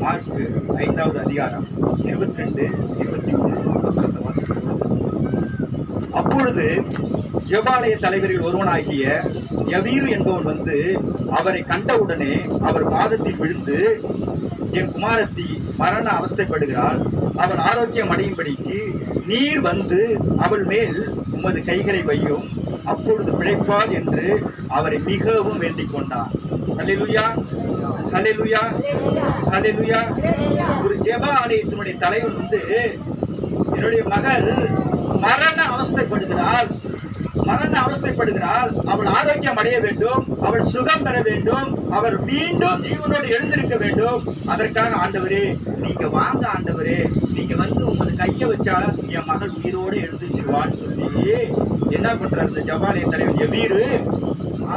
Mark ஐந்தாவது அதிகாரம் இருபத்தி ரெண்டு இருபத்தி மூணு வாசிக்கிறோம் அப்பொழுது ஜெபாலய தலைவரில் ஒருவனாகிய யவீரு என்பவன் வந்து அவரை கண்டவுடனே அவர் பாதத்தில் விழுந்து என் குமாரத்தி மரண அவஸ்தைப்படுகிறாள். அவள் ஆரோக்கியம் அடையும்படிக்கு நீர் வந்து அவள் மேல் உமது கைகளை வையும். அப்பொழுது பிழைப்பாள் என்று அவரை மிகவும் வேண்டிக் கொண்டான் ஹலிலுயா ஹலிலுயா ஹலிலுயா ஒரு ஜெப ஆலயத்தினுடைய தலைவர் வந்து என்னுடைய மகள் மரண அவஸ்தைப்படுகிறாள். மகன் அவஸ்தைப்படுகிறாள். அவள் ஆரோக்கியம் அடைய வேண்டும். அவள் சுகம் பெற வேண்டும். அவர் மீண்டும் ஜீவனோடு எழுந்திருக்க வேண்டும். அதற்காக ஆண்டவரே நீங்க வாங்க ஆண்டவரே. நீங்க வந்து உங்களுக்கு கையை வச்சா என் மகள் உயிரோடு எழுந்திருச்சிருவான்னு சொல்லி என்ன பண்றாரு இந்த ஜபாலய தலைவர் எவீரு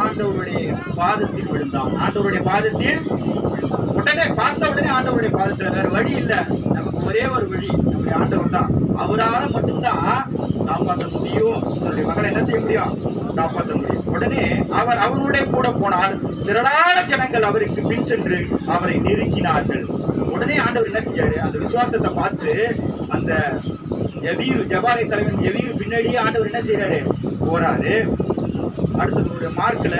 ஆண்டவருடைய பாதத்தில் விழுந்தான். ஆண்டவருடைய பாதத்தில் உடனே பார்த்த உடனே ஆண்டவருடைய பாதத்துல வேற வழி இல்லை. நமக்கு ஒரே ஒரு வழி நம்முடைய ஆண்டவர் தான். அவரால் மட்டும்தான் காப்பாற்ற முடியும். தன்னுடைய மகளை என்ன செய்ய முடியும்? காப்பாற்ற முடியும். உடனே அவர் அவருடைய கூட போனால் திரளான ஜனங்கள் அவருக்கு பின் சென்று அவரை நெருக்கினார்கள். உடனே ஆண்டவர் என்ன செஞ்சாரு? அந்த விசுவாசத்தை பார்த்து அந்த எவீர் ஜபாலை தலைவன் எவீர் பின்னாடியே ஆண்டவர் என்ன செய்யறாரு போறாரு. அடுத்தது ஒரு மார்க்ல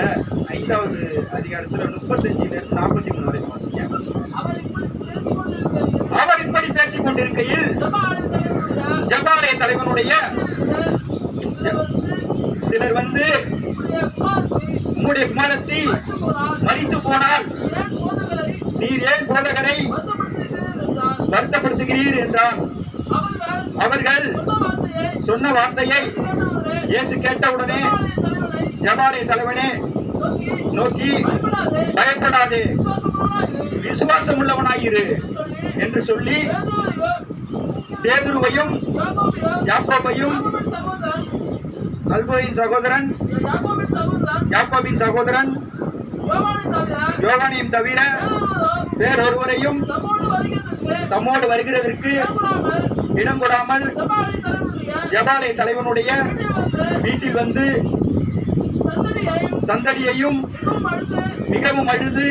ஐந்தாவது அதிகாரத்துல முப்பத்தஞ்சுல இருந்து நாற்பத்தி மூணு வரைக்கும் வாசிங்க. அவர் இப்படி பேசிக் கொண்டிருக்கையில் அவர் தலைவனுடைய சிலர் வந்து சிலர் வந்து உம்முடைய மறித்து போனால் நீர் ஏன் போதகரை என்றார். வருத்தப்படுத்துகிறீர் என்றார் அவர்கள் சொன்ன வார்த்தையை இயேசு கேட்டவுடனே ஜெபாலய ஜபாலய தலைவனே நோக்கி பயப்படாதே. விசுவாசம் உள்ளவனாயிரு என்று சொல்லி பேதுருவையும் யாக்கோபையும் யாக்கோபின் சகோதரன் அல்போயின் சகோதரன் யாக்கோபின் சகோதரன் யோவானை தவிர வேறொருவரையும் தம்மோடு வருகிறதற்கு இடம் கொடாமல் ஜபாலி தலைவனுடைய வீட்டில் வந்து சந்தடியையும் மிகவும் அழுது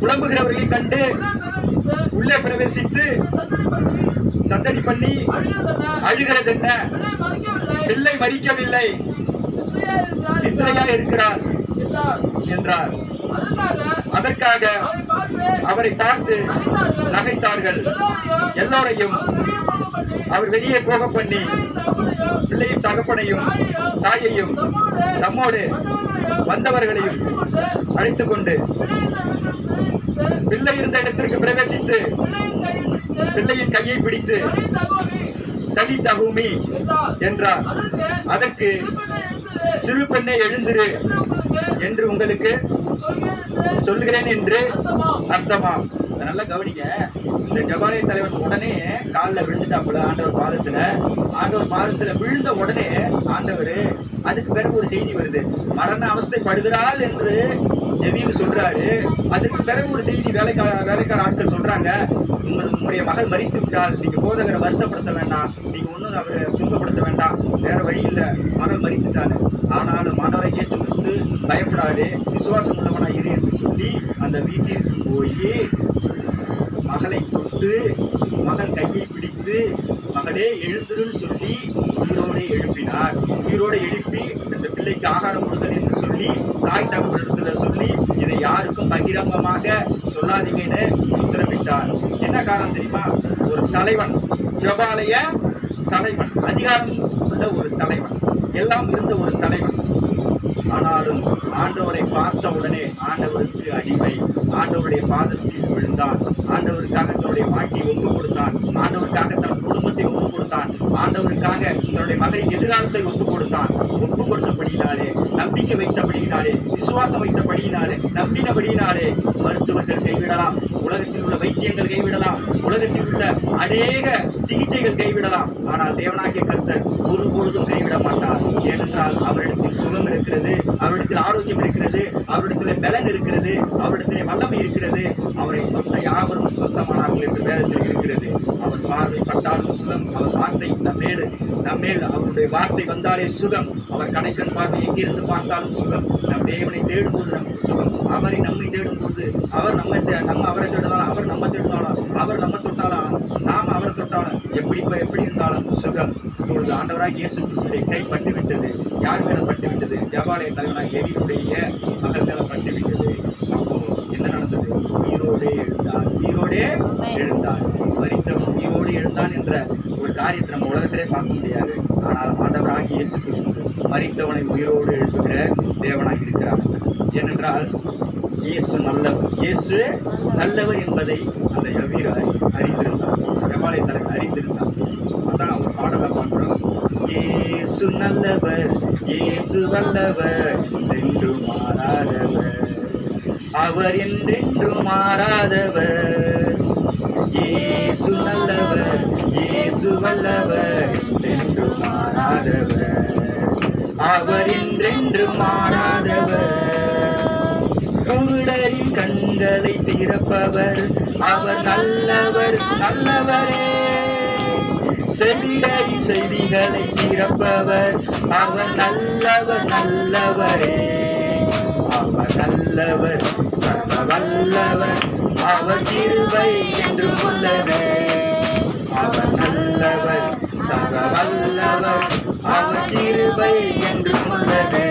புலம்புகிறவர்களை கண்டு உள்ளே பிரவேசித்து சந்தடி பண்ணி அழுகிறது என்ன பிள்ளை மறிக்கவில்லை. நித்திரையா இருக்கிறார் என்றார். அதற்காக அவரை பார்த்து நகைத்தார்கள். எல்லோரையும் அவர் வெளியே போக பண்ணி தகப்பனையும் பிள்ளையும் தகப்பனையும் தாயையும் தம்மோடு வந்தவர்களையும் வந்தவர்களையும் கொண்டு அழைத்துக் கொண்டு பிள்ளை இருந்த இடத்திற்கு பிரவேசித்து பிள்ளையின் கையை பிடித்து தனி தகுமி என்றார். அதற்கு சிறு பெண்ணை எழுந்திரு என்று உங்களுக்கு சொல்கிறேன் என்று அர்த்தமா? நல்லா கவனிக்க இந்த ஜபாலிய தலைவன் உடனே காலில் விழுந்துட்டாப்புல ஆண்டவர் பாதத்துல. ஆண்டவர் பாதத்துல விழுந்த உடனே ஆண்டவர் அதுக்கு பிறகு ஒரு செய்தி வருது. மரண அவஸ்தைப்படுகிறாள் என்று எவீர் சொல்றாரு. அதுக்கு பிறகு ஒரு செய்தி வேலைக்கார வேலைக்கார ஆட்கள் சொல்றாங்க. உங்கள் உங்களுடைய மகள் மறித்து விட்டால் நீங்க போதகரை வருத்தப்படுத்த வேண்டாம். நீங்க ஒன்றும் அவரை துன்பப்படுத்த வேண்டாம். வேற வழி இல்லை. மகள் மறித்துட்டாரு ஆனாலும் மாணவரை இயேசு கிறிஸ்து பயப்படாது. விசுவாசம் உள்ளவனா இரு என்று சொல்லி அந்த வீட்டிற்கு போய் மகளை தொட்டு மகன் கையை பிடித்து மகளே எழுந்துருன்னு சொல்லி உயிரோடு எழுப்பினார். உயிரோடு எழுப்பி இந்த பிள்ளைக்கு ஆகாரம் கொடுத்தல் என்று சொல்லி தாய் தகவலிடத்துல சொல்லி இதை யாருக்கும் பகிரங்கமாக சொல்லாதீங்கன்னு உத்தரவிட்டார். என்ன காரணம் தெரியுமா? ஒரு தலைவன் ஜபாலய தலைவன் அதிகாரம் உள்ள ஒரு தலைவன் எல்லாம் இருந்த ஒரு தலைவன். ஆனாலும் ஆண்டவரை பார்த்த உடனே ஆண்டவருக்கு அடிமை. ஆண்டவருடைய பாதத்தில் விழுந்தான். ஆண்டவருக்காக தன்னுடைய வாழ்க்கையை ஒப்பு கொடுத்தான். ஆண்டவருக்காக தன் குடும்பத்தை ஒப்பு கொடுத்தான். ஆண்டவருக்காக தன்னுடைய மகன் எதிர்காலத்தை ஒப்பு கொடுத்தான். ஒப்பு கொடுத்தபடியினாலே நம்பிக்கை வைத்தபடியினாலே விசுவாசம் வைத்தபடியினாலே நம்பினபடியினாலே மருத்துவர்கள் கைவிடலாம். உலகத்தில் உள்ள வைத்தியங்கள் கைவிடலாம். உலகத்தில் உள்ள அநேக சிகிச்சைகள் கைவிடலாம். ஆனால் தேவனாகிய கர்த்தர் ஒருபொழுதும் கைவிட மாட்டார். ஏனென்றால் அவரிடத்தில் சுகம் இருக்கிறது அவரிடத்தில் ஆரோக்கியம் இருக்கிறது அவரிடத்தில் பலன் இருக்கிறது அவரிடத்தில் வல்லமை இருக்கிறது. அவரை தொட்ட யாவரும் சுத்தமானார்கள் என்று வேதத்தில் இருக்கிறது. அவர் பார்வை பட்டாலும் சுகம் அவர் வார்த்தை நம்மேடு நம்மேல் அவருடைய வார்த்தை வந்தாலே சுகம். அவர் கடைக்கண் பார்வை எங்கிருந்து பார்த்தாலும் சுகம். நம் தேவனை தேடும்போது நமக்கு சுகம். அவரை நம்மை தேடும்போது அவர் நம்மை தே- நம்ம அவரை தேடினாலும் அவர் நம்ம தேடினாலும் அவர் நம்ம தொட்டாலும் நாம் அவரை தொட்டாலும் எப்படி எப்படி இருந்தாலும் சுகம். இப்பொழுது ஆண்டவராக இயேசு கை பட்டுவிட்டது யார் மேல பட்டுவிட்டது ஜபாலய தலைவனாக எவியுடைய மகள் மேல பட்டுவிட்டது விட்டது அப்போ என்ன நடந்தது உயிரோடே எழுந்தார் உயிரோடே எழுந்தார் மரித்தவன் உயிரோடு எழுந்தான் என்ற ஒரு காரியத்தை நம்ம உலகத்திலே பார்க்க முடியாது. ஆனால் ஆண்டவராகி இயேசு கிறிஸ்து மறித்தவனை உயிரோடு எழுப்புகிற தேவனாக இருக்கிறார். ஏனென்றால் இயேசு நல்லவர். இயேசு நல்லவர் என்பதை அந்த யவீர் அறிந்திருந்தார். ஜபாலய தலைவர் அறிந்திருந்தார். அதான் ஒரு பாடலை பார்க்கிறோம் இயேசு நல்லவர் இயேசு வல்லவர் என்று மாறாதவர். அவர் என்றென்று மாறாதவர். இயேசு நல்லவர் இயேசு வல்லவர் என்று மாறாதவர். அவர் என்றென்று மாறாதவர். குருடரின் கண்களை திறப்பவர் அவர் நல்லவர் நல்லவரே. செவிடரின் செய்திகளை திறப்பவர் அவர் நல்லவர் நல்லவரே. அவர் நல்லவர் சர்வ வல்லவர். அவர் கிருபை என்று உள்ளது. அவர் நல்லவர் சர்வ வல்லவர் அவர் கிருபை என்று உள்ளது.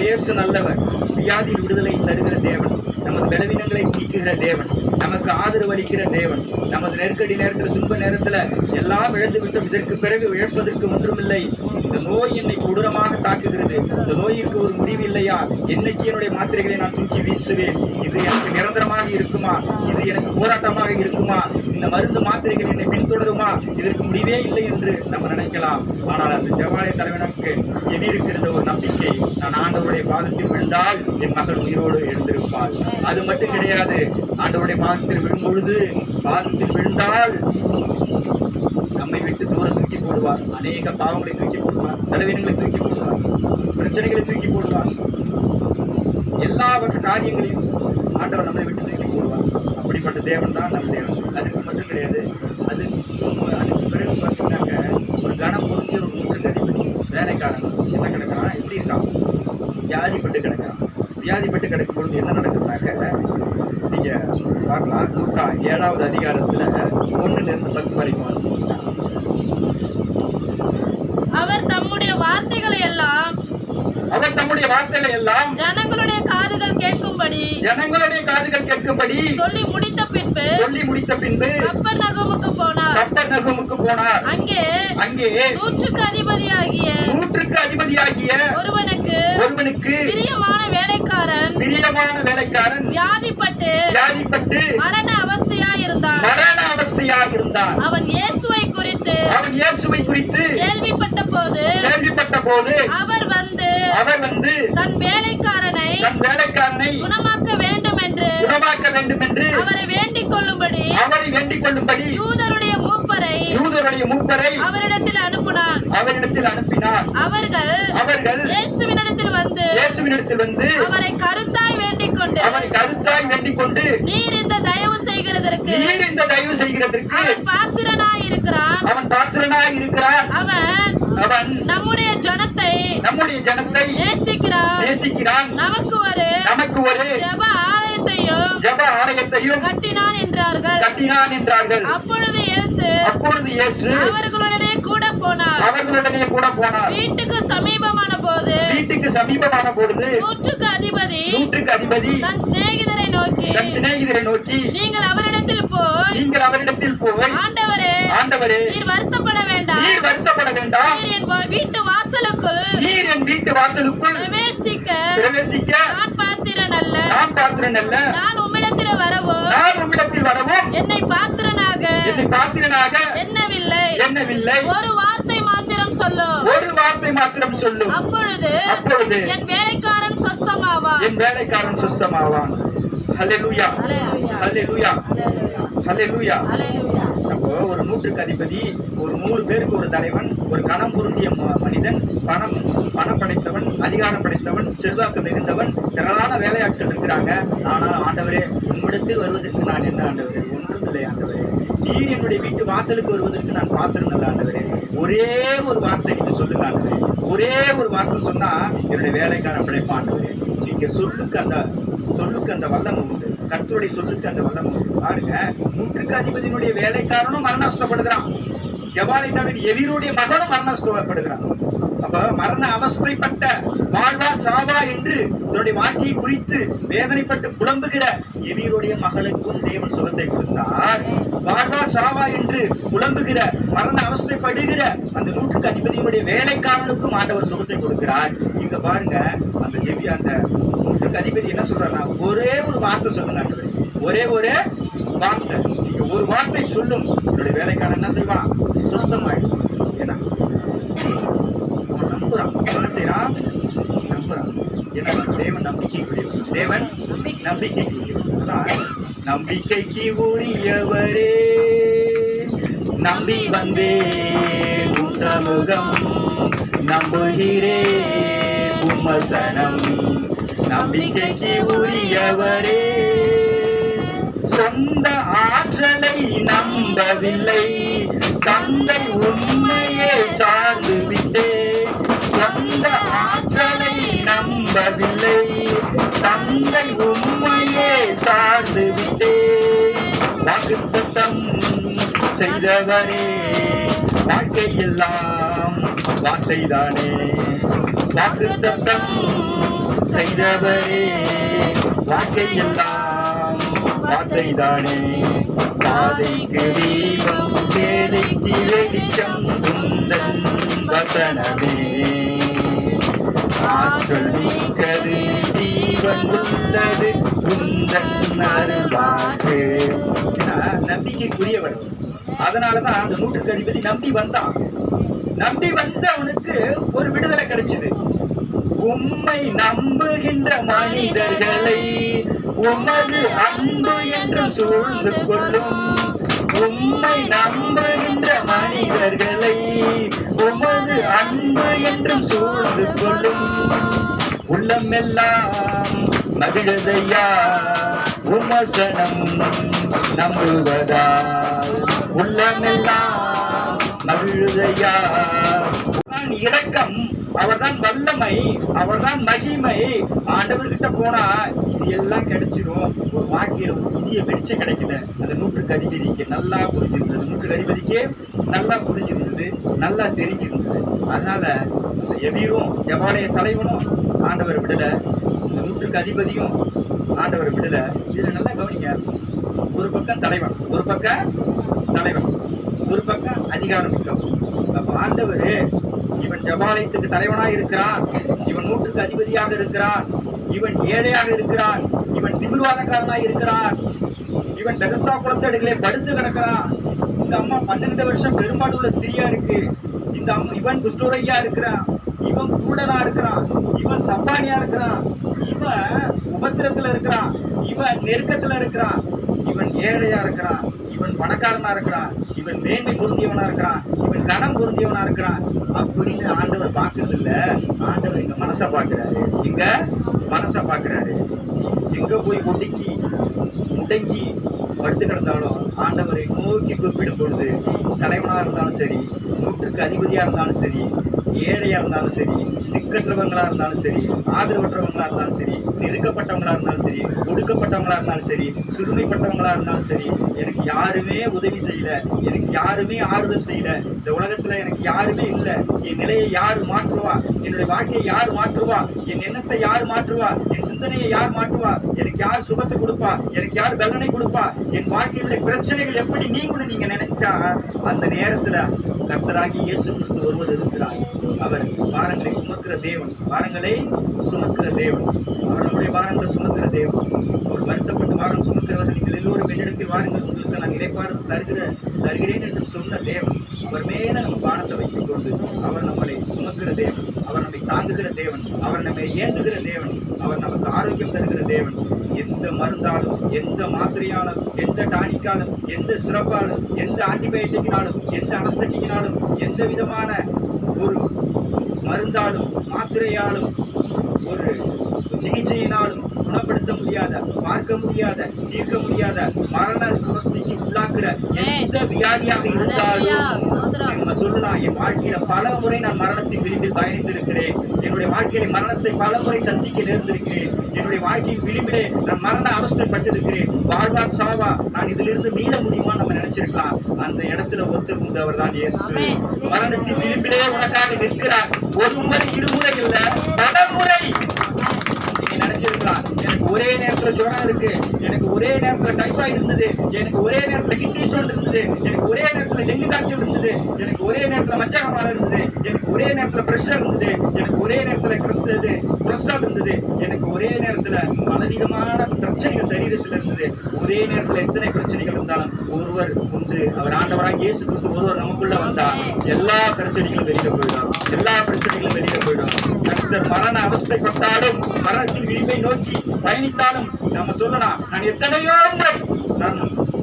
இயேசு நல்லவர் வியாதியில் விடுதலை தருகிற தேவன். நமது பலவீனங்களை நீக்குகிற தேவன். நமக்கு ஆதரவு அளிக்கிற தேவன். நமது நெருக்கடி நேரத்தில் துன்ப நேரத்தில் எல்லாம் இழந்து விட்டோம் இதற்கு பிறகு இழப்பதற்கு ஒன்றுமில்லை. இந்த நோய் என்னை கொடூரமாக ஆக்குகிறது இந்த நோயிற்கு ஒரு முடிவு இல்லையா என்னைக்கு என்னுடைய மாத்திரைகளை நான் தூக்கி வீசுவேன். இது எனக்கு நிரந்தரமாக இருக்குமா? இது எனக்கு போராட்டமாக இருக்குமா? இந்த மருந்து மாத்திரைகள் என்னை பின்தொடருமா? இதற்கு முடிவே இல்லை என்று நம்ம நினைக்கலாம். ஆனால் அந்த தேவாலய தலைவனுக்கு எதிர்க்கிற ஒரு நம்பிக்கை. நான் ஆண்டவருடைய பாதத்தில் விழுந்தால் என் மகள் உயிரோடு எழுந்திருப்பாள் அது மட்டும் கிடையாது. ஆண்டவருடைய பாதத்தில் விழும் பொழுது பாதத்தில் விழுந்தால் நம்மை விட்டு தூரம் தூக்கி போடுவார். அநேக பாவங்களை தூக்கி போடுவார். செலவினங்களை தூக்கி போடுவார். பிரச்சனைகளை தூக்கி போடுவார். எல்லா காரியங்களையும் ஆண்டவர் நம்மை விட்டு தூக்கி போடுவார். அப்படிப்பட்ட தேவன் தான் நம் தேவன். அதுக்கு மட்டும் கிடையாது. அது அதுக்கு பிறகு பார்த்தீங்கன்னாக்க ஒரு கனம் பொறுத்து ஒரு நூற்று அதிபதி வேலைக்காரன் என்ன கிடக்கிறான்? எப்படி இருக்கான்? வியாதிப்பட்டு கிடக்கிறான். வியாதிப்பட்டு கிடக்கும் பொழுது என்ன நடக்குதுனாக்க நீங்கள் பார்க்கலாம். நூற்றா ஏழாவது அதிகாரத்தில் ஒன்றுலேருந்து பத்து வரைக்கும் வாசிக்கலாம். அவர் தம்முடைய வார்த்தைகளை எல்லாம் அவர் தம்முடைய வார்த்தைகளை எல்லாம் ஜனங்களுடைய காதுகள் கேட்கும்படி ஜனங்களுடைய காதுகள் கேட்கும்படி சொல்லி முடித்த பின்பு சொல்லி முடித்த பின்பு கப்பர் நகமுக்கு போனார். கப்பர் நகமுக்கு போனார். அங்கே அங்கே நூற்றுக்கு அதிபதியாகிய நூற்றுக்கு அதிபதியாகிய ஒருவனுக்கு ஒருவனுக்கு பிரியமான வேலைக்காரன் பிரியமான வேலைக்காரன் வியாதிப்பட்டு வியாதிப்பட்டு மரண அவஸ்தையா இருந்தான் மரண அவஸ்தையாக இருந்தான். அவன் இயேசுவை குறித்து அவன் இயேசுவை குறித்து கேள்விப்பட்ட போது கேள்விப்பட்ட போது அவர் வந்து அவர் வந்து தன் வேலைக்காரனை தன் வேலைக்காரனை குணமாக்க வேண்டும் குணமாக்க வேண்டும் என்று அவரை வேண்டிக் கொள்ளும்படி அவரை வேண்டிக் கொள்ளும்படி யூதருடைய மூப்பரை யூதருடைய மூப்பரை அவரிடத்தில் அனுப்பினான். அவரிடத்தில் அனுப்பினார் அவர்கள் அவர்கள் இயேசுவினிடத்தில் வந்து இயேசுவினிடத்தில் வந்து அவரை கருத்தாய் வேண்டிக் கொண்டு அவரை கருத்தாய் வேண்டிக் கொண்டு நீர் இந்த தயவு செய்கிறதற்கு நீர் இந்த தயவு செய்கிறதற்கு அவன் பாத்திரனாய் இருக்கிறான். அவன் பாத்திரனாய் இருக்கிறான். அவன் அவன் நம்முடைய ஜனத்தை நம்முடைய ஜனத்தை நேசிக்கிறான். நேசிக்கிறான். நமக்கு ஒரு நமக்கு ஒரு ஜெப ஜப ஆலயத்தையும் கட்டினான் என்றார்கள். கட்டினான் என்றார்கள். அப்பொழுது இயேசு அப்பொழுது இயேசு அவர்களுடனே கூட போனார். அவர்களுடனே கூட போனார். வீட்டுக்கு சமீபமான போது வீட்டுக்கு சமீபமான பொழுது நூற்றுக்கு அதிபதி நூற்றுக்கு அதிபதி தன் சிநேகிதரை நோக்கி தன் சிநேகிதரை நோக்கி நீங்கள் அவரிடத்தில் போய் நீங்கள் அவரிடத்தில் போய் ஆண்டவரே ஆண்டவரே நீர் வருத்தப்பட வேண்டாம். நீர் வருத்தப்பட வேண்டாம். நீர் என் வீட்டு வாசலுக்குள் நீர் என் வீட்டு வாசலுக்குள் பிரவேசிக்க பிரவேசிக்க நான் பாத்திரன் அல்ல. நான் பாத்திரன் அல்ல. நான் உம்மிடத்தில் வரவோ? நான் உம்மிடத்தில் வரவும் என்னை பாத்திரனாக என்னை பாத்திரனாக எண்ணவில்லை எண்ணவில்லை ஒரு வார்த்தை மாத்திரம் சொல்லும் ஒரு வார்த்தை மாத்திரம் சொல்லும் அப்பொழுது அப்பொழுது என் வேலைக்காரன் சொஸ்தமாவான். என் வேலைக்காரன் சுஸ்தமாவான். ஹalleluya. ஹalleluya. ஹalleluya அல்லேலூயா. அப்போ ஒரு நூற்றுக்கு அதிபதி ஒரு நூறு பேருக்கு ஒரு தலைவன் ஒரு கணம் பொருந்திய மனிதன் பணம் பணம் படைத்தவன் அதிகாரம் படைத்தவன் செல்வாக்கு மிகுந்தவன் திரளான வேலையாட்கள் இருக்கிறாங்க. ஆனால் ஆண்டவரே உம்மிடத்தில் வருவதற்கு நான் என்ன ஆண்டவரே? ஒன்றும் இல்லை ஆண்டவரே. நீர் என்னுடைய வீட்டு வாசலுக்கு வருவதற்கு நான் பார்த்திருந்தேன் ஆண்டவரே. ஒரே ஒரு வார்த்தை நீங்க சொல்லுங்க ஆண்டவரே. ஒரே ஒரு வார்த்தை சொன்னா என்னுடைய வேலைக்காரன் பிழைப்பாண்டவரே நீங்க சொல்லுக்கு அந்த சொல்லுக்கு அந்த வல்லமை உண்டு. கர்த்தருடைய சொல்லுக்கு அந்த வல்லம் பாருங்க நூற்றுக்கு அதிபதியினுடைய வேலைக்காரனும் மரண ஜபாலிதாவின் எதிரோடைய மகனும் மரண அப்ப மரண அவஸ்தைப்பட்ட வாழ்வா சாவா என்று தன்னுடைய வாழ்க்கையை குறித்து வேதனைப்பட்டு புலம்புகிற எதிரோடைய மகளுக்கும் தேவன் சுகத்தை கொடுத்தார். வாகா சாவா என்று புலம்புகிற மரண அவஸ்தைப்படுகிற அந்த நூற்றுக்கு அதிபதியினுடைய வேலைக்காரனுக்கும் ஆண்டவர் சுகத்தை கொடுக்கிறார். இங்க பாருங்க அந்த எவி அந்த நூற்றுக்கு அதிபதி என்ன சொல்றாருன்னா ஒரே ஒரு வார்த்தை சொல்லுங்க ஒரே ஒரு வார்த்தை. நீங்க ஒரு வார்த்தை சொல்லும் என்னுடைய வேலைக்காரன் என்ன செய்வான்? சுஸ்தமாயிடும் ஏன்னா நம்புறான். என்ன செய்யறான்? நம்புறான். ஏன்னா தேவன் நம்பிக்கை தேவன் நம்பிக்கை அதான் நம்பிக்கைக்கு உரியவரே. நம்பி வந்தே உம் சமூகம். நம்புகிறே உம்மசனம் நம்பிக்கைக்கு உரியவரே. சொந்த ஆற்றலை நம்பவில்லை. தந்தை உண்மையே சார்ந்து விட்டே. சொந்த ஆற்றலை நம்பவில்லை. தந்தை உண்மையே சார்ந்து விட்டே. வாக்குத்தத்தம் செய்தவரே வாழ்க்கையெல்லாம் வார்த்தைதானே. வாக்குத்தத்தம் செய்தவரே வாழ்க்கையெல்லாம் வார்த்தைதானே. பாதைக்கு தீபம் வேலைக்கு வெளிச்சம் குந்தன் வசனமே. ஆற்றல் மிக்கது ஜீவன் உள்ளது உந்தன் அருள்வாக்கு நம்பிக்கைக்குரியவன் அதனாலதான் அந்த நூற்றுக்கு அதிபதி நம்பி வந்தான். நம்பி வந்த அவனுக்கு ஒரு விடுதலை கிடைச்சது. உம்மை நம்புகின்ற மனிதர்களை உமது அன்பு என்று சூழ்ந்து கொள்ளும். உம்மை நம்புகின்ற மனிதர்களை உமது அன்பு என்றும் சூழ்ந்து கொள்ளும். உள்ளமெல்லாம் மகிழதையா உமசனம் நம்புவதா உள்ளமெல்லாம் மகிழுதையா அவர்தான் இரக்கம் அவர்தான் வல்லமை அவர்தான் மகிமை. ஆண்டவர்கிட்ட போனா இது எல்லாம் கிடைச்சிடும் ஒரு வாக்கியம் ஒரு புதிய வெளிச்சம் கிடைக்கல. அந்த நூற்றுக்கு அதிபதிக்கு நல்லா புரிஞ்சிருந்தது. நூற்றுக்கு அதிபதிக்கே நல்லா புரிஞ்சிருந்தது. நல்லா தெரிஞ்சிருந்தது. அதனால அந்த எவீரும் தலைவனும் ஆண்டவர் விடல. இந்த நூற்றுக்கு அதிபதியும் ஆண்டவர் விடல. இதுல நல்லா கவனிங்க. ஒரு பக்கம் தலைவன் ஒரு பக்கம் தலைவன். ஒரு பக்கம் அதிகாரம் அப்ப ஆண்டவர் இவன் ஜபாலயத்துக்கு தலைவனாக இருக்கிறான் இவன் நூற்றுக்கு அதிபதியாக இருக்கிறான் இவன் ஏழையாக இருக்கிறான் இவன் திமிர்வாதக்காரனாக இருக்கிறான் இவன் பெதஸ்தா குளத்தடுகளே படுத்து கிடக்கிறான் இந்த அம்மா பன்னெண்டு வருஷம் பெரும்பாடுள்ள ஸ்திரியா இருக்கு இந்த அம்மா இவன் குஷ்டோரையா இருக்கிறான் இவன் கூடனா இருக்கிறான் இவன் சப்பானியா இருக்கிறான் இவன் உபத்திரத்துல இருக்கிறான் இவன் நெருக்கத்துல இருக்கிறான் இவன் ஏழையா இருக்கிறான் இவன் பணக்காரனா இருக்கிறான் இவன் மேன்மை பொருந்தியவனா இருக்கிறான். இவன் கணம் பொருந்தியவனா இருக்கிறான். அப்படின்னு ஆண்டவர் பார்க்கறது இல்ல ஆண்டவர் எங்க மனசை பார்க்கிறாரு. எங்க? மனசை பார்க்கிறாரு. எங்க போய் ஒடுக்கி முடங்கி படுத்து கிடந்தாலும் ஆண்டவரை நோக்கி கூப்பிடும் பொழுது தலைவனா இருந்தாலும் சரி நூற்றுக்கு அதிபதியா இருந்தாலும் சரி ஏழையாக இருந்தாலும் சரி திக்கற்றவங்களாக இருந்தாலும் சரி ஆதரவற்றவங்களாக இருந்தாலும் சரி நெருக்கப்பட்டவங்களாக இருந்தாலும் சரி ஒடுக்கப்பட்டவங்களாக இருந்தாலும் சரி சிறுமைப்பட்டவங்களாக இருந்தாலும் சரி எனக்கு யாருமே உதவி செய்யல எனக்கு யாருமே ஆறுதல் செய்யல இந்த உலகத்தில் எனக்கு யாருமே இல்லை என் நிலையை யார் மாற்றுவா என்னுடைய வாழ்க்கையை யார் மாற்றுவா என் எண்ணத்தை யார் மாற்றுவா என் சிந்தனையை யார் மாற்றுவா எனக்கு யார் சுபத்தை கொடுப்பா எனக்கு யார் தண்டனை கொடுப்பா என் வாழ்க்கையினுடைய பிரச்சனைகள் எப்படி நீங்களும் நீங்க நினைச்சா அந்த நேரத்துல கர்த்தராகி இயேசு கிறிஸ்து ஒருவர் இருக்கிறார். அவர் பாரங்களை சுமக்கிற தேவன். பாரங்களை சுமக்கிற தேவன். அவர் நம்முடைய பாரங்களை சுமக்கிற தேவன். அவர் வருத்தப்பட்டு வாரம் சுமக்கிறவர்கள் நீங்கள் எல்லோரும் என்னிடத்தில் வாருங்கள். உங்களுக்கு நான் இறைப்பாடு தருகிற தருகிறேன் என்று சொன்ன தேவன். அவர் மேல நம்ம பானத்தை வைத்துக் கொண்டு அவர் நம்மளை சுமக்கிற தேவன் அவர் நம்மை தாங்குகிற தேவன் அவர் நம்மை ஏந்துகிற தேவன் அவர் நமக்கு ஆரோக்கியம் தருகிற தேவன். எந்த மருந்தாலும் எந்த மாத்திரையாலும் எந்த டானிக்காலும் எந்த சிறப்பாலும் எந்த ஆன்டிபயோட்டிக்கினாலும் எந்த அனஸ்தட்டிக்கினாலும் எந்த விதமான ஒரு மருந்தாலும் மாத்திரையாலும் ஒரு சிகிச்சையினாலும் குணப்படுத்த முடியாத பார்க்க முடியாத தீர்க்க முடியாத மரண அவஸ்தைக்கு உள்ளாக்குற எந்த வியாதியாக இருந்தாலும் சொல்லலாம் என் வாழ்க்கையில பல முறை நான் மரணத்தின் விளிம்பில் பயணித்திருக்கிறேன். என்னுடைய வாழ்க்கையில மரணத்தை பல முறை சந்திக்க நேர்ந்திருக்கிறேன். என்னுடைய வாழ்க்கையின் விளிம்பிலே நான் மரண அவஸ்தைப்பட்டிருக்கிறேன். வாழ்வா சாவா நான் இதிலிருந்து மீள முடியுமா நம்ம நினைச்சிருக்கலாம். அந்த இடத்துல ஒருத்தர் உண்டவர் தான் இயேசு. மரணத்தின் விளிம்பிலே உனக்காக நிற்கிறார். ஒரு முறை இருமுறை இல்ல பல முறை நீ நினைச்சிருக்கலாம் எனக்கு ஒரே நேரத்துல ஜுரம் இருக்கு. எனக்கு ஒரே நேரத்துல டைஃபாய்டு இருந்தது. எனக்கு ஒரே நேரத்துல கிட்னி ஸ்டோன் இருந்தது. எனக்கு ஒரே நேரத்துல டெங்கு காய்ச்சல் இருந்தது. எனக்கு ஒரே நேரத்துல மச்சகமாக இருந்தது. எனக்கு ஒரே நேரத்துல பிரஷர் இருந்தது. எனக்கு ஒரே நேரத்துல கிறிஸ்து இது கொலஸ்ட்ரால் இருந்தது. எனக்கு ஒரே நேரத்துல பலவிதமான பிரச்சனைகள் சரீரத்தில் இருந்தது. ஒரே நேரத்துல எத்தனை பிரச்சனைகள் இருந்தாலும் ஒருவர் உண்டு. அவர் ஆண்டவராக இயேசு கிறிஸ்து ஒருவர் நமக்குள்ள வந்தா எல்லா பிரச்சனைகளும் வெளியே போயிடும் எல்லா பிரச்சனை மரண அவஸ்தைப்பட்டாலும் மரணத்தின் விளிம்பை நோக்கி பயணித்தாலும் நம்ம சொல்லலாம் நான் எத்தனையோ முறை நான்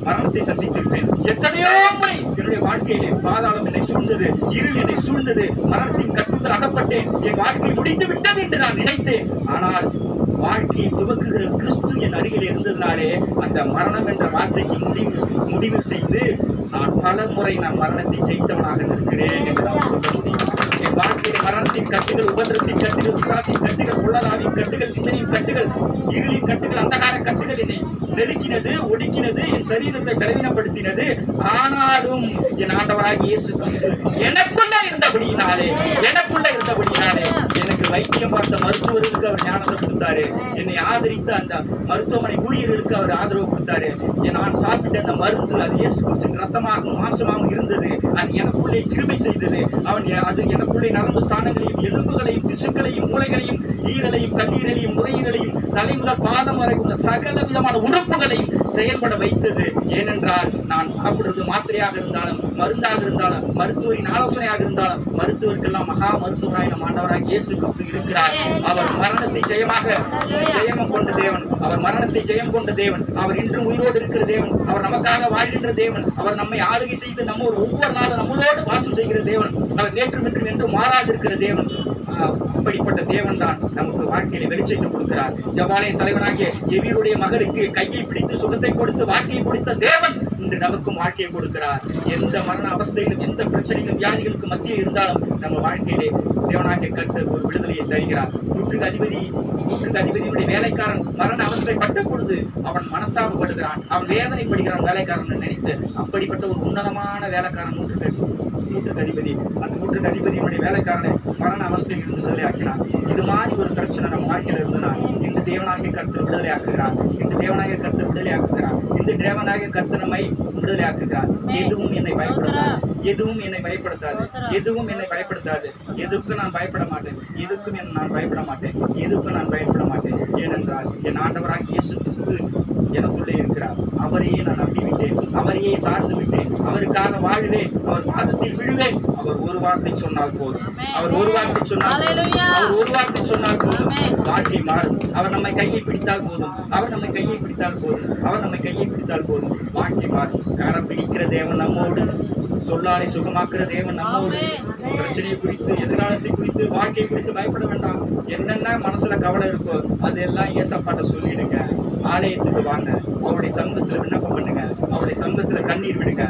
மரணத்தை சந்தித்திருப்பேன். எத்தனையோ முறை என்னுடைய வாழ்க்கையிலே பாதாளம் என்னை சூழ்ந்தது இருள் என்னை சூழ்ந்தது மரணத்தின் கட்டுக்குள் அகப்பட்டேன். என் வாழ்க்கை முடிந்து விட்டது என்று நான் நினைத்தேன். ஆனால் வாழ்க்கையை துவக்குகிற கிறிஸ்து என் அருகில் இருந்ததுனாலே அந்த மரணம் என்ற வார்த்தைக்கு முடிவு முடிவு செய்து நான் பல முறை நான் மரணத்தை ஜெயித்தவனாக இருக்கிறேன் என்று நான் சொல்ல முடியும். என் வாழ்க்கையில் மரணத்தின் கட்டுகள் உபதிரத்தின் கட்டுகள் உசாசின் கட்டுகள் உள்ளதாவின் கட்டுகள் நிந்தனின் கட்டுகள் இருளின் கட்டுகள் அந்தகார கட்டுகள் என்னை நெருக்கினது ஒடுக்கினது என் சரீரத்தை பலவீனப்படுத்தினது. ஆனாலும் என் ஆண்டவராக இயேசு எனக்குள்ள இருந்தபடியினாலே எனக்குள்ள இருந்தபடியினாலே எனக்கு வைத்தியம் பார்த்த மருத்துவர்களுக்கு அவர் ஞானத்தை கொடுத்தாரு. என்னை ஆதரித்த அந்த மருத்துவமனை ஊழியர்களுக்கு அவர் ஆதரவு கொடுத்தாரு. நான் சாப்பிட்ட அந்த மருந்து அது இயேசு கிறிஸ்துவின் ரத்தமாகவும் மாம்சமாகவும் இருந்தது. அது எனக்குள்ளே கிருமை செய்தது. அவன் அது எனக்குள்ளே நரம்பு ஸ்தானங்களையும் எலும்புகளையும் திசுக்களையும் மூளைகளையும் ஈரலையும் கல்லீரலையும் முறையீரலையும் தலைமுதல் பாதம் வரை உள்ள சகல விதமான உறுப்புகளையும் செயல்பட வைத்தது. ஏனென்றால் நான் சாப்பிடுறது மாத்திரையாக இருந்தாலும் மருந்தாக இருந்தாலும் மருத்துவரின் ஆலோசனையாக இருந்தாலும் மருத்துவருக்கெல்லாம் மகா மருத்துவராய் நம் ஆண்டவராக இயேசு கிறிஸ்து இருக்கிறார். அவர் மரணத்தை ஜெயமாக ஜெயமம் கொண்ட தேவன். அவர் மரணத்தை ஜெயம் கொண்ட தேவன். அவர் இன்றும் உயிரோடு இருக்கிற தேவன். அவர் நமக்காக வாழ்கின்ற தேவன். அவர் நம்மை ஆளுகை செய்து நம்ம ஒவ்வொரு நாளும் நம்மளோடு வாசம் செய்கிற தேவன். அவர் நேற்றும் இன்றும் என்று மாறாதிருக்கிற தேவன். அப்படிப்பட்ட தேவன் தான் நமக்கு வாழ்க்கையில வெளிச்சத்தை கொடுக்கிறார். ஜபாலய தலைவனாகிய எவீருடைய மகளுக்கு கையை பிடித்து சுகத்தை கொடுத்து வாழ்க்கையை கொடுத்த தேவன் இன்று நமக்கும் வாழ்க்கையை கொடுக்கிறார். எந்த மரண அவஸ்தையிலும் எந்த பிரச்சனைகளும் வியாதிகளுக்கு மத்தியில் இருந்தாலும் நம்ம வாழ்க்கையிலே தேவனாகிய கருத்து ஒரு விடுதலையை தருகிறார். நூற்றுக்கு அதிபதி நூற்றுக்கு அதிபதியுடைய வேலைக்காரன் மரண அவஸ்தை பட்ட பொழுது அவன் மனஸ்தாபப்படுகிறான். அவன் வேதனைப்படுகிறான் வேலைக்காரன் நினைத்து. அப்படிப்பட்ட ஒரு உன்னதமான வேலைக்காரன் நூற்றுக்கு நூற்றுக்கு அதிபதி அந்த கூட்டு அதிபதியினுடைய வேலைக்காரனை மரண அவஸ்தையில் இருந்து விடுதலை ஆக்கினான் இது மாதிரி ஒரு பிரச்சனை நம்ம வாழ்க்கையில் இருந்ததுனா இந்த தேவனாகிய கருத்து விடுதலை ஆக்குகிறார் இந்த தேவனாகிய கருத்து விடுதலை ஆக்குகிறார் இந்த தேவனாகிய கர்த்தர் நம்மை விடுதலை எதுவும் என்னை பயப்படுத்தாது எதுவும் என்னை பயப்படுத்தாது. எதுவும் என்னை பயப்படுத்தாது. எதுக்கும் நான் பயப்பட மாட்டேன். எதுக்கும் நான் பயப்பட மாட்டேன். எதுக்கும் நான் பயப்பட மாட்டேன். ஏனென்றால் என் ஆண்டவராக இயேசு கிறிஸ்து எனக்குள்ளே இருக்கிறார். அவரையே நான் நம்பிவிட்டேன். அவரையே சார்ந்து விட்டேன். அவருக்காக வாழ்வேன் அவர் பாதத்தில் விழுவேன். அவர் ஒரு வார்த்தை சொன்னால் போதும். அவர் ஒரு வார்த்தை சொன்னால். அவர் ஒரு வார்த்தை சொன்னால் போதும். வாழ்க்கை மாறும். அவர் நம்மை கையை பிடித்தால் போதும். அவர் நம்மை கையை பிடித்தால் போதும். அவர் நம்மை கையை பிடித்தால் போதும். வாழ்க்கை மாறும். கரம் பிடிக்கிற தேவன் நம்மோடு சொல்லாலை சுகமாக்குற தேவன் நம்மோடு. பிரச்சனையை குறித்து எதிர்காலத்தை குறித்து வாழ்க்கை குறித்து பயப்பட வேண்டாம். என்னென்ன மனசுல கவலை இருக்கோ அதெல்லாம் ஏசப்பாட்ட சொல்லிடுங்க. ஆலயத்துக்கு வாங்க. அவருடைய சமூகத்தில் விண்ணப்பம் பண்ணுங்க. அவருடைய சமூகத்தில் கண்ணீர் விடுங்க.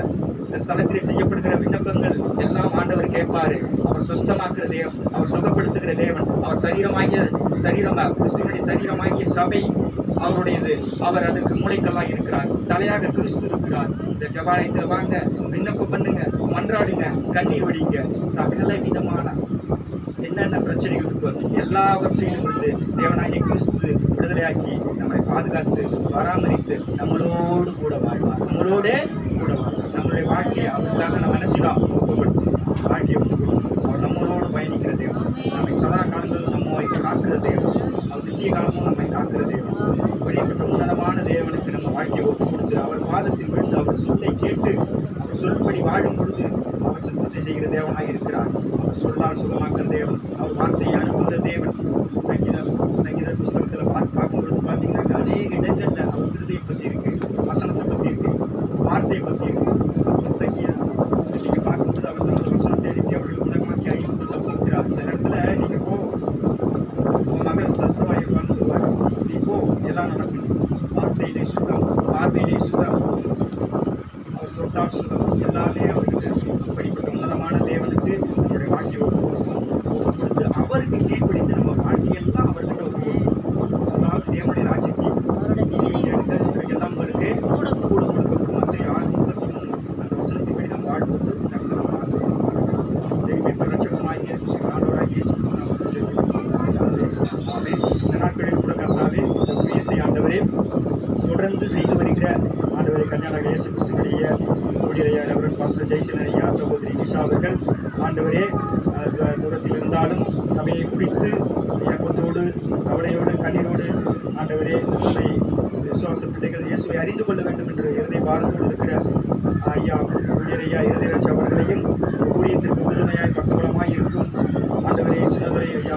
இந்த ஸ்தலத்திலே செய்யப்படுகிற விண்ணப்பங்கள் எல்லாம் ஆண்டவர் கேட்பாரு. அவர் சுஸ்தமாக்குற தேவன் அவர் சுகப்படுத்துகிற தேவன் அவர் சரீரமாகிய சரீரமாக கிறிஸ்துவனுடைய சரீரமாகிய சபை அவருடையது. அவர் அதற்கு மூளைக்கல்லாக இருக்கிறார். தலையாக கிறிஸ்து இருக்கிறார். இந்த ஜபாலயத்தில் வாங்க விண்ணப்பம் பண்ணுங்க மன்றாடுங்க கண்ணீர் வடிங்க. சகல விதமான என்னென்ன பிரச்சனைகள் இருக்கோ எல்லாவற்றையும் வந்து தேவனாகிய கிறிஸ்து விடுதலையாக்கி நம்மை பாதுகாத்து பராமரித்து நம்மளோடு கூட வாழ்வார். நம்மளோட கூட வாழ்வார். நம்மளுடைய வாழ்க்கையை அவருக்காக நம்ம என்ன செய்யலாம் வாழ்க்கையை அவர் நம்மளோடு பயணிக்கிற தெய்வம் நம்மை சதா காலங்களும் நம்மை காக்கிற தெய்வம் அவர் நித்திய காலமும் நம்மை காக்கிற தெய்வம் இப்படிப்பட்ட உன்னதமான தேவனுக்கு நம்ம வாழ்க்கையை ஒப்பு கொடுத்து அவர் பாதத்தில் விழுந்து அவர் சொல்லை கேட்டு அவர் சொல்படி வாழும் பொழுது அவர் சித்தத்தை செய்கிற தேவனாக இருக்கிறார். அவர் சொல்லால் சுகமாக்குற தேவன். அவர் வார்த்தையை அனுப்புகிற தேவன். சங்கீத சங்கீத புஸ்தகத்தில் பார்த்து பார்க்கும்பொழுது பார்த்தீங்கன்னா அநேக இடங்களில் அவர் சிறுதையை பற்றி இருக்கு வசனத்தை பற்றி இருக்கு வார்த்தையை பற்றி இருக்கு. சங்கீத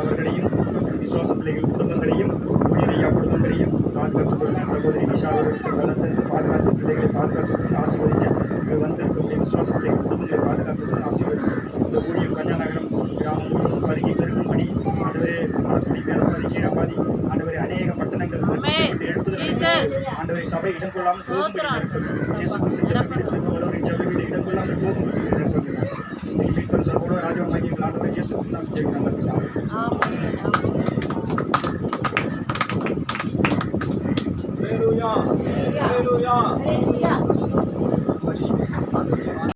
എല്ലാവരുടെയും വിശ്വാസത്തിലേക്ക്